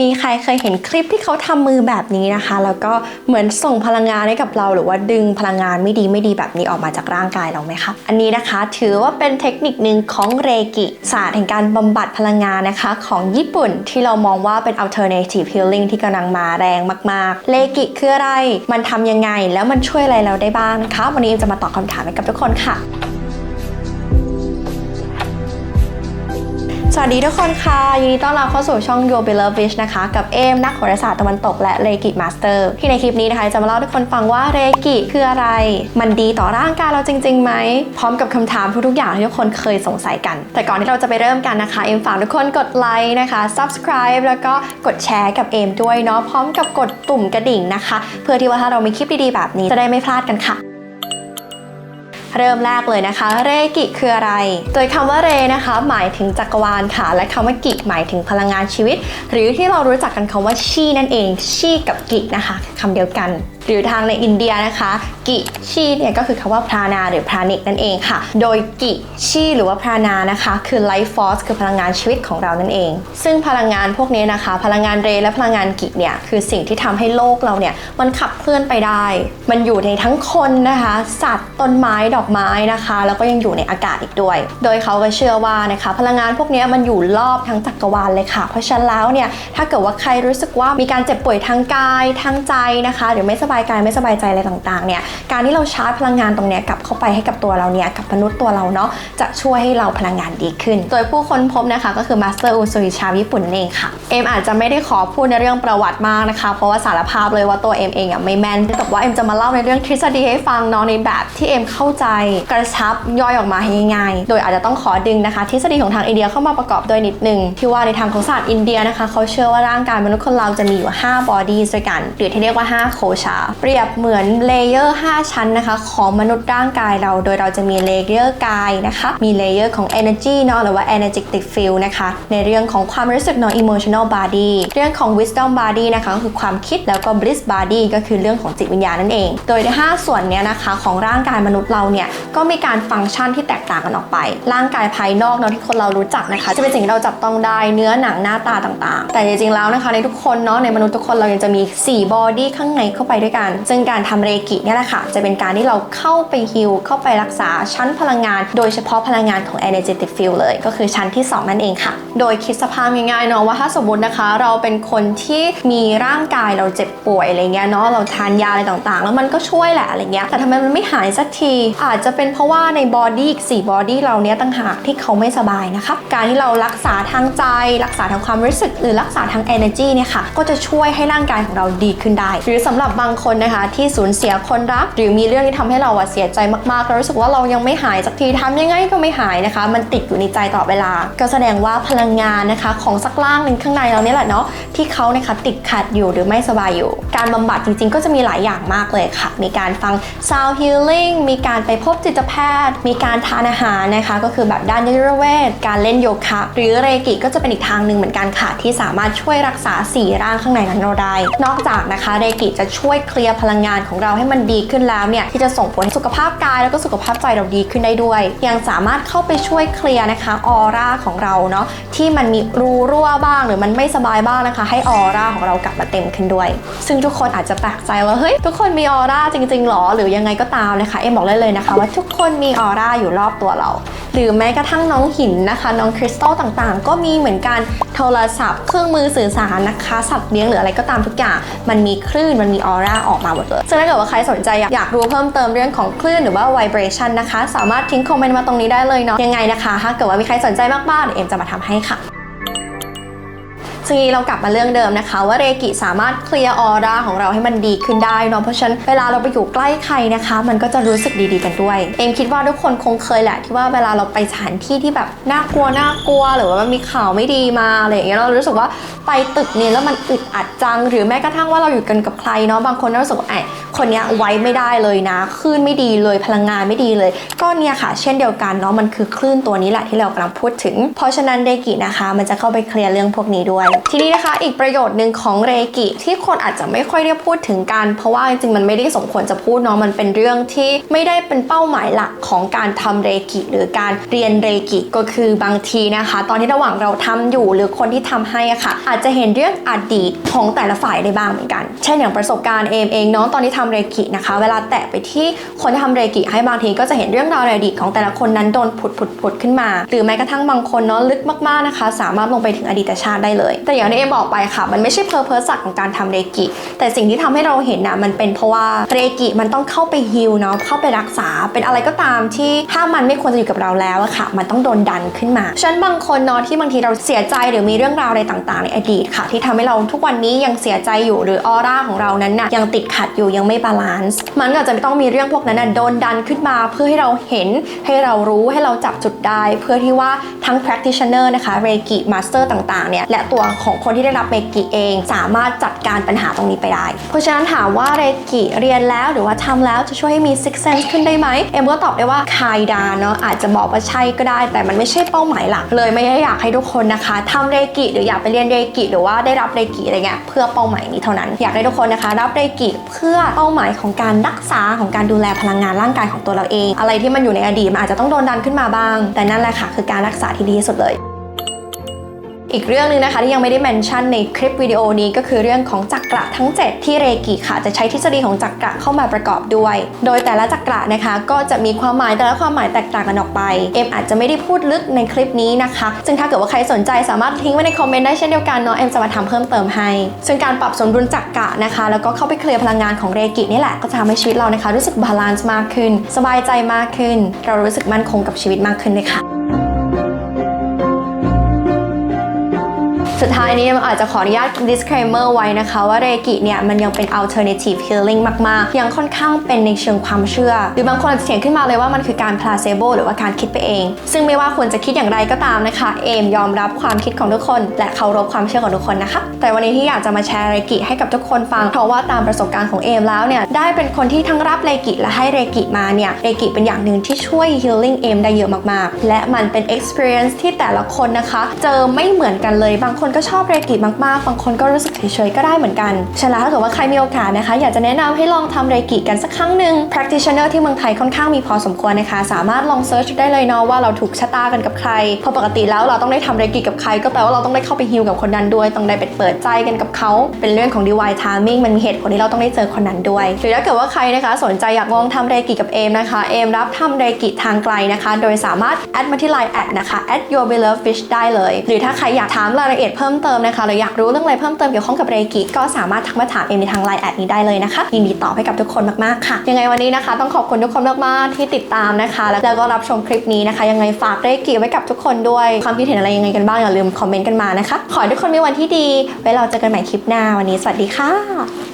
มีใครเคยเห็นคลิปที่เขาทำมือแบบนี้นะคะ แล้วก็เหมือนส่งพลังงานให้กับเรา หรือว่าดึงพลังงานไม่ดีไม่ดีแบบนี้ออกมาจากร่างกายเราไหมคะ อันนี้นะคะถือว่าเป็นเทคนิคหนึ่งของเรกิศาสตร์แห่งการบำบัดพลังงานนะคะของญี่ปุ่นที่เรามองว่าเป็น alternative healing ที่กำลังมาแรงมากๆ เรกิคืออะไร มันทำยังไง แล้วมันช่วยอะไรเราได้บ้างนะคะ วันนี้จะมาตอบคำถามให้กับทุกคนค่ะ สวัสดีทุกคนค่ะ ยินดีต้อนรับเข้าสู่ช่อง Your Beloved Wish นะคะ กับเอมนักโหราศาสตร์ตะวันตกและเรกิมาสเตอร์ที่ในคลิปนี้นะคะ จะมาเล่าให้ทุกคนฟังว่าเรกิคืออะไร มันดีต่อร่างกายเราจริงๆไหม พร้อมกับคำถามทุกๆอย่างที่ทุกคนเคยสงสัยกัน แต่ก่อนที่เราจะไปเริ่มกันนะคะ เอมฝากทุกคนกดไลค์นะคะ subscribe แล้วก็กดแชร์กับเอมด้วยเนาะพร้อมกับกดตุ่มกระดิ่งนะคะ เพื่อที่ว่าถ้าเรามีคลิปดีๆแบบนี้จะได้ไม่พลาดกันค่ะ เริ่มแรกเลยนะคะ เรกิคืออะไร โดยคำว่าเรนะคะ หมายถึงจักรวาลค่ะ และคำว่ากิหมายถึงพลังงานชีวิต หรือที่เรารู้จักกันคำว่าชีนั่นเอง ชีกับกินะคะคำเดียวกัน หรือทางในอินเดียนะคะ กิชีเนี่ยก็คือคำว่าพรานาหรือพรานิกนั่นเองค่ะ โดยกิชีหรือว่าพรานานะคะ คือ life force คือพลังงานชีวิตของเรานั่นเอง ซึ่งพลังงานพวกนี้นะคะ พลังงานเรและพลังงานกิเนี่ยคือสิ่งที่ทำให้โลกเราเนี่ยมันขับเคลื่อนไปได้ มันอยู่ในทั้งคนนะคะ สัตว์ต้นไม้ดอกไม้นะคะ แล้วก็ยังอยู่ในอากาศอีกด้วย โดยเขาก็เชื่อว่านะคะ พลังงานพวกนี้มันอยู่รอบทั้งจักรวาลเลยค่ะ เพราะฉะนั้นแล้วเนี่ยถ้าเกิดว่าใครรู้สึกว่ามีการเจ็บป่วยทางกายทางใจนะคะหรือไม่สบายกายไม่สบายใจอะไรต่างๆเนี่ยการที่เราชาร์จพลังงานตรงนี้กลับเข้าไปให้กับตัวเราเนี่ยกับมนุษย์ตัวเราเนาะจะช่วยให้เราพลังงานดีขึ้น โดยผู้ค้นพบนะคะก็คือมาสเตอร์อุซุยชาวญี่ปุ่นนั่นเองค่ะเอ็มอาจจะไม่ได้ขอพูดในเรื่องประวัติมากนะคะ เพราะว่าสารภาพเลยว่าตัวเอ็มเองอะไม่แม่นแต่ว่าเอ็มจะมาเล่าในเรื่องทฤษฎีให้ฟังเนาะในแบบที่เอ็มเข้าใจกระชับย่อยออกมาให้ง่ายๆ โดยอาจจะต้องขอดึงนะคะ ทฤษฎีของทางอินเดียเข้ามาประกอบด้วยนิดนึง ที่ว่าในทางของศาสตร์อินเดียนะคะ เขาเชื่อว่าร่างกายมนุษย์คนเราจะมีอยู่ 5 บอดี้ด้วยกัน หรือที่เรียกว่า 5 โคชา เปรียบเหมือนเลเยอร์ 5 ชั้นนะคะ ของมนุษย์ร่างกายเรา โดยเราจะมีเลเยอร์กายนะคะ มีเลเยอร์ของ energy เนาะหรือว่า energetic field นะคะ ในเรื่องของความรู้สึกเนาะ emotional body เรื่องของ wisdom body นะคะก็คือความคิดแล้วก็ bliss body ก็คือเรื่องของจิตวิญญาณนั่นเอง โดยใน5ส่วนเนี้ยนะคะของร่างกายมนุษย์เราเนี่ยก็มีการฟังก์ชันที่แตกต่างกันออกไป ร่างกายภายนอกเนาะที่คนเรารู้จักนะคะ จะเป็นสิ่งที่เราจับต้องได้เนื้อหนังหน้าตาต่างๆ แต่จริงๆแล้วนะคะ ในทุกคนเนาะในมนุษย์ทุกคนเรายังจะมี 4 บอดี้ข้างในเข้าไปด้วยกัน ซึ่งการทำเรกิเนี่ยแหละค่ะจะเป็นการที่เราเข้าไปฮิลเข้าไปรักษาชั้นพลังงาน โดยเฉพาะพลังงานของ energetic field เลย ก็คือชั้นที่ 2 นั่นเองค่ะ โดยคิดสภาพง่ายๆเนาะว่าถ้าสมมตินะคะเราเป็นคนที่มีร่างกายเราเจ็บป่วยอะไรเงี้ยเนาะเราทานยาอะไรต่างๆ แล้วมันก็ช่วยแหละอะไรเงี้ยแต่ทำไมมันไม่หายสักทีอาจจะเป็นเพราะว่าในบอดี้อีก4บอดี้เราเนี้ยต่างหากที่เขาไม่สบายนะคะการที่เรารักษาทางใจ รักษาทางความรู้สึก หรือรักษาทาง energy เนี่ยค่ะก็จะช่วยให้ร่างกายของเราดีขึ้นได้ หรือสำหรับบางคนนะคะ ที่สูญเสียคนรัก หรือมีเรื่องที่ทำให้เราเสียใจมากๆแล้วรู้สึกว่าเรายังไม่หายสักทีทำยังไงก็ไม่หายนะคะ มันติดอยู่ในใจตลอเวลา ก็แสดงว่าพลังงานนะคะ ของสักล่างหนึ่งข้างในเราเนี่ยแหละเนาะที่เขานะคะติดขัดอยู่หรือไม่สบายอยู่ การบำบัดจริงๆ ก็จะมีหลายอย่างมากเลยค่ะ มีการฟัง sound healing มีการไปพบจิตแพทย์ มีการทานอาหารนะคะ ก็คือแบบด้านยุรเวทการเล่นโยคะ หรือเรกิก็จะเป็นอีกทางหนึ่งเหมือนกันค่ะ ที่สามารถช่วยรักษาสีร่างข้างในนั้นเราได้ นอกจากนะคะเรกิจะช่วยเคลียร์พลังงานของเราให้มันดีขึ้นแล้วเนี่ยที่จะส่งผลให้สุขภาพกายแล้วก็สุขภาพใจเราดีขึ้นได้ด้วย ยังสามารถเข้าไปช่วยเคลียร์นะคะออร่าของเราเนาะที่มันมีรูรั่วบ้างหรือมันไม่สบายบ้างนะคะ ให้ออร่าของเรากลับมาเต็มขึ้นด้วย ซึ่งทุกคนอาจจะแปลกใจว่าเฮ้ยทุกคนมีออร่าจริงๆหรอหรือยังไงก็ตามนะคะเอ็มบอกเลยเลยนะนะคะว่าทุกคนมีออร่าอยู่รอบตัวเรา หรือแม้กระทั่งน้องหินนะคะ น้องคริสตัลต่างๆ ก็มีเหมือนกันโทรศัพท์ เครื่องมือสื่อสารนะคะ สัตว์เลี้ยงหรืออะไรก็ตามทุกอย่าง มันมีคลื่นมันมีออร่าออกมาหมดเลยซึ่งถ้าเกิดว่าใครสนใจอยากรู้เพิ่มเติมเรื่องของคลื่นหรือว่า vibration นะคะ สามารถทิ้งคอมเมนต์มาตรงนี้ได้เลยเนาะยังไงนะคะถ้าเกิดว่ามีใครสนใจมากๆเดี๋ยวเอ็มจะมาทำให้ค่ะ ซึ่งเรากลับมาเรื่องเดิมนะคะ ว่าเรกิสามารถเคลียร์ออร่าของเราให้มันดีขึ้นได้เนาะเพราะฉะนั้นเวลาเราไปอยู่ใกล้ใครนะคะ มันก็จะรู้สึกดีๆกันด้วย เอ็มคิดว่าทุกคนคงเคยแหละที่ว่าเวลาเราไปสถานที่ที่แบบน่ากลัวน่ากลัว หรือว่ามันมีข่าวไม่ดีมาอะไรอย่างเงี้ยเรารู้สึกว่าไปตึกนี้แล้วมันอึดอัดจัง หรือแม้กระทั่งว่าเราอยู่กันกับใครเนาะบางคนรู้สึกว่าไอ้ คนนี้ไว้ไม่ได้เลยนะคลื่นไม่ดีเลยพลังงานไม่ดีเลย ก็เนี่ยค่ะ เช่นเดียวกันเนาะมันคือคลื่นตัวนี้แหละที่เรากำลังพูดถึง เพราะฉะนั้นเรกินะคะ มันจะเข้าไปเคลียร์เรื่องพวกนี้ด้วย ทีนี้นะคะ อีกประโยชน์หนึ่งของเรกิที่คนอาจจะไม่ค่อยได้พูดถึงกัน เพราะว่าจริงๆมันไม่ได้สมควรจะพูดเนาะมันเป็นเรื่องที่ไม่ได้เป็นเป้าหมายหลักของการทำเรกิหรือการเรียนเรกิก็คือบางทีนะคะ ตอนที่ระหว่างเราทำอยู่หรือคนที่ทำให้อะค่ะ อาจจะเห็นเรื่องอดีตของแต่ละฝ่ายได้บ้างเหมือนกัน เช่นอย่างประสบการณ์เอมเองเนาะตอนที่ทำเรกินะคะ เวลาแตะไปที่คนที่ทำเรกิให้บางทีก็จะเห็นเรื่องราวในอดีตของแต่ละคนนั้นโดนผุดผุดผุดขึ้นมา หรือแม้กระทั่งบางคนเนาะลึกมากๆนะคะ สามารถลงไปถึงอดีตชาติได้เลย แต่อย่างที่เอบอกไปค่ะ มันไม่ใช่เพอร์เพสสักของการทำเรกิ แต่สิ่งที่ทำให้เราเห็นนะมันเป็นเพราะว่าเรกิมันต้องเข้าไปฮิลเนาะเข้าไปรักษาเป็นอะไรก็ตามที่ถ้ามันไม่ควรจะอยู่กับเราแล้วอะค่ะ มันต้องโดนดันขึ้นมาฉันบางคนเนาะที่บางทีเราเสียใจหรือมีเรื่องราวอะไรต่าง ๆ ในอดีตค่ะ ที่ทำให้เราทุกวันนี้ยังเสียใจอยู่หรือออร่าของเรานั้นน่ะยังติดขัดอยู่ยังไม่บาลานซ์มันก็อาจจะต้องมีเรื่องพวกนั้นนะโดนดันขึ้นมาเพื่อให้เราเห็นให้เรารู้ให้เราจับจุดได้ เพื่อที่ว่าทั้ง practitioner นะคะเรกิ master ต่างๆเนี่ยและตัวของคนที่ได้รับเรกิเองสามารถจัดการปัญหาตรงนี้ไปได้ เพราะฉะนั้นถามว่าเรกิเรียนแล้วหรือว่าทำแล้วจะช่วยให้มี six sense ขึ้นได้ไหมเอ็มก็ตอบได้ว่าคายดาเนาะอาจจะบอกว่าใช่ก็ได้ แต่มันไม่ใช่เป้าหมายหลักเลยไม่ได้อยากให้ทุกคนนะคะทำเรกิหรืออยากไปเรียนเรกิหรือว่าได้รับเรกิอะไรเงี้ยเพื่อเป้าหมายนี้เท่านั้น อยากให้ทุกคนนะคะ รับเรกิเพื่อเป้าาหมายของการรักษาของการดูแลพลังงานร่างกายของตัวเราเอง อะไรที่มันอยู่ในอดีตมันอาจจะต้องโดนดันขึ้นมาบ้าง แต่นั่นแหละค่ะคือการรักษาที่ดีที่สุดเลย อีกเรื่องหนึงนะคะที่ยังไม่ได้เมนชั่นในคลิปวิดีโอนี้ก็คือเรื่องของจักระทั้ง 7 ที่เรกิค่ะ จะใช้ทฤษฎีของจักระเข้ามาประกอบด้วย โดยแต่ละจักระนะคะ ก็จะมีความหมายแต่ละความหมายแตกต่างกันออกไป เอ็มอาจจะไม่ได้พูดลึกในคลิปนี้นะคะ ซึ่งถ้าเกิดว่าใครสนใจสามารถทิ้งไว้ในคอมเมนต์ได้เช่นเดียวกันเนาะเอ็มจะมาทำเพิ่มเติมให้ ซึ่งการปรับสมดุลจักระนะคะ แล้วก็เข้าไปเคลียร์พลังงานของเรกินี่แหละก็จะทำให้ชีวิตเรานะคะ รู้สึกบาลานซ์มากขึ้น สบายใจมากขึ้น เรารู้สึกมั่นคงกับชีวิตมากขึ้นเลยค่ะ สุดท้ายนี้อาจจะขออนุญาต disclaimer ไว้นะคะว่าเรกิเนี่ยมันยังเป็น alternative healing มาก ๆ ยังค่อนข้างเป็นในเชิงความเชื่อ หรือบางคนอาจจะเถียงขึ้นมาเลยว่ามันคือการ placebo หรือว่าการคิดไปเอง ซึ่งไม่ว่าควรจะคิดอย่างไรก็ตามนะคะ เอมยอมรับความคิดของทุกคน และเคารพความเชื่อของทุกคนนะคะ แต่วันนี้ที่อยากจะมาแชร์เรกิให้กับทุกคนฟัง เพราะว่าตามประสบการณ์ของเอมแล้วเนี่ยได้เป็นคนที่ทั้งรับเรกิและให้เรกิมาเนี่ยเรกิเป็นอย่างหนึ่งที่ช่วย healing เอมได้เยอะมาก ๆ และมันเป็น experience ที่แต่ละคนนะคะ เจอไม่เหมือนกันเลยบางคนก็ชอบเรกิมากๆ บางคนก็รู้สึกเฉยๆก็ได้เหมือนกันฉะนั้นถ้าเกิดว่าใครมีโอกาสนะคะ อยากจะแนะนำให้ลองทำเรกิกันสักครั้งหนึ่ง practitioner ที่เมืองไทยค่อนข้างมีพอสมควรนะคะ สามารถลองเซิร์ชได้เลยเนาะว่าเราถูกชะตากันกับใครเพราะปกติแล้วเราต้องได้ทำเรกิกับใคร ก็แปลว่าเราต้องได้เข้าไปฮิลกับคนนั้นด้วย ต้องได้ไปเปิดใจกันกับเขาเป็นเรื่องของ divine timing มันมีเหตุผลที่เราต้องได้เจอคนนั้นด้วยหรือถ้าเกิดว่าใครนะคะ สนใจอยากลองทำเรกิกับเอมนะคะเอมรับทำเรกิทางไกลนะคะ โดยสามารถแอดมาที่ Line แอดนะคะ at your beloved fish ได้เลย หรือถ้าใครอยากถามรายละเอียดเพิ่มเติมนะคะหรืออยากรู้เรื่องอะไรเพิ่มเติมเกี่ยวข้องกับเรกิก็สามารถทักมาถามเอมในทางไลน์แอดนี้ได้เลยนะคะยินดีตอบให้กับทุกคนมากๆค่ะ ยังไงวันนี้นะคะ ต้องขอบคุณทุกคนมากๆที่ติดตามนะคะ แล้วก็รับชมคลิปนี้นะคะ ยังไงฝากเรกิไว้กับทุกคนด้วยความคิดเห็นอะไรยังไงกันบ้างอย่าลืมคอมเมนต์กันมานะคะขอให้ทุกคนมีวันที่ดีไว้เราเจอกันใหม่คลิปหน้าวันนี้สวัสดีค่ะ